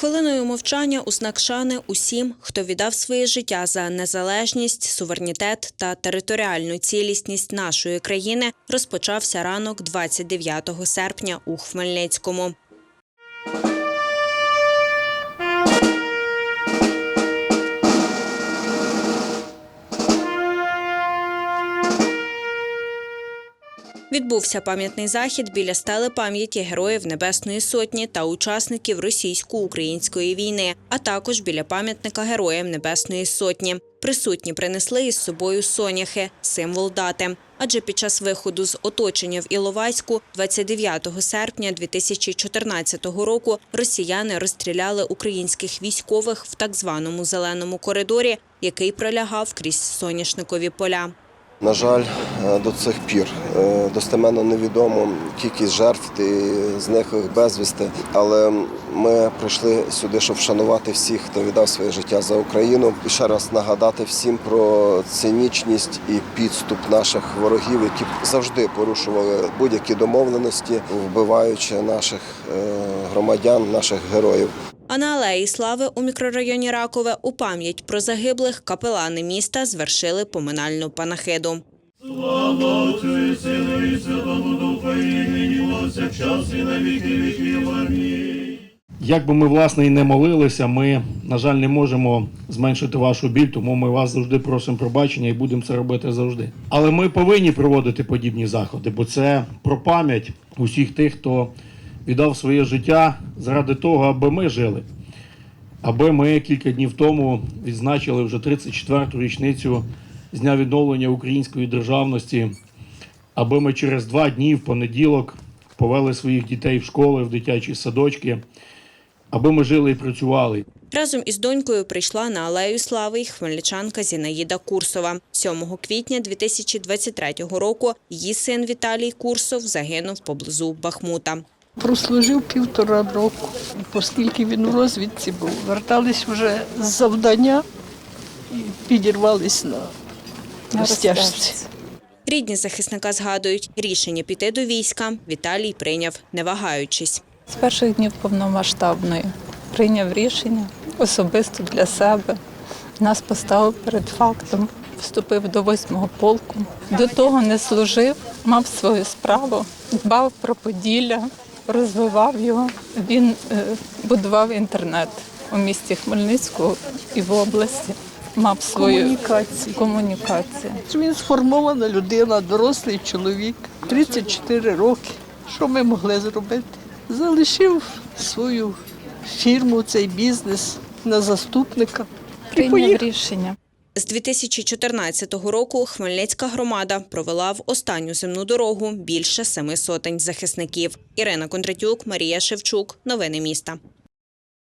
Хвилиною мовчання у знак шани усім, хто віддав своє життя за незалежність, суверенітет та територіальну цілісність нашої країни, розпочався ранок 29 серпня у Хмельницькому. Відбувся пам'ятний захід біля стели пам'яті героїв Небесної Сотні та учасників російсько-української війни, а також біля пам'ятника героям Небесної Сотні. Присутні принесли із собою соняхи, символ дати. Адже під час виходу з оточення в Іловайську 29 серпня 2014 року росіяни розстріляли українських військових в так званому зеленому коридорі, який пролягав крізь соняшникові поля. На жаль, е, до цих пір е, достеменно невідомо кількість жертв і зниклих безвісти. Але ми прийшли сюди, щоб вшанувати всіх, хто віддав своє життя за Україну. І ще раз нагадати всім про цинічність і підступ наших ворогів, які завжди порушували будь-які домовленості, вбиваючи наших е, громадян, наших героїв. А на алеї Слави у мікрорайоні Ракове у пам'ять про загиблих капелани міста звершили поминальну панахиду. Слава Отцю і Сину і Святому Духу, і нині повсякчас і на віки віків. Амінь. Як би ми власне і не молилися, ми, на жаль, не можемо зменшити вашу біль, тому ми вас завжди просимо пробачення і будемо це робити завжди. Але ми повинні проводити подібні заходи, бо це про пам'ять усіх тих, хто віддав своє життя заради того, аби ми жили. Аби ми кілька днів тому відзначили вже 34-ту річницю з дня відновлення української державності, аби ми через два дні в понеділок повели своїх дітей в школи, в дитячі садочки, аби ми жили і працювали. Разом із донькою прийшла на алею Слави й хмельничанка Зінаїда Курсова. 7 квітня 2023 року її син Віталій Курсов загинув поблизу Бахмута. Прослужив півтора року, оскільки він у розвідці був. Вертались вже з завдання і підірвались на, на стяжці. Рідні захисника згадують, рішення піти до війська Віталій прийняв, не вагаючись. З перших днів повномасштабної прийняв рішення особисто для себе. Нас поставив перед фактом, вступив до восьмого полку. До того не служив, мав свою справу, дбав про Поділля, розвивав його. Він е, будував інтернет у місті Хмельницького і в області. Мав свою Комунікації. комунікацію. Він сформована людина, дорослий чоловік, 34 роки. Що ми могли зробити? Залишив свою фірму, цей бізнес на заступника. Прийняв рішення. З 2014 року Хмельницька громада провела в останню земну дорогу більше семи сотень захисників. Ірина Кондратюк, Марія Шевчук. Новини міста.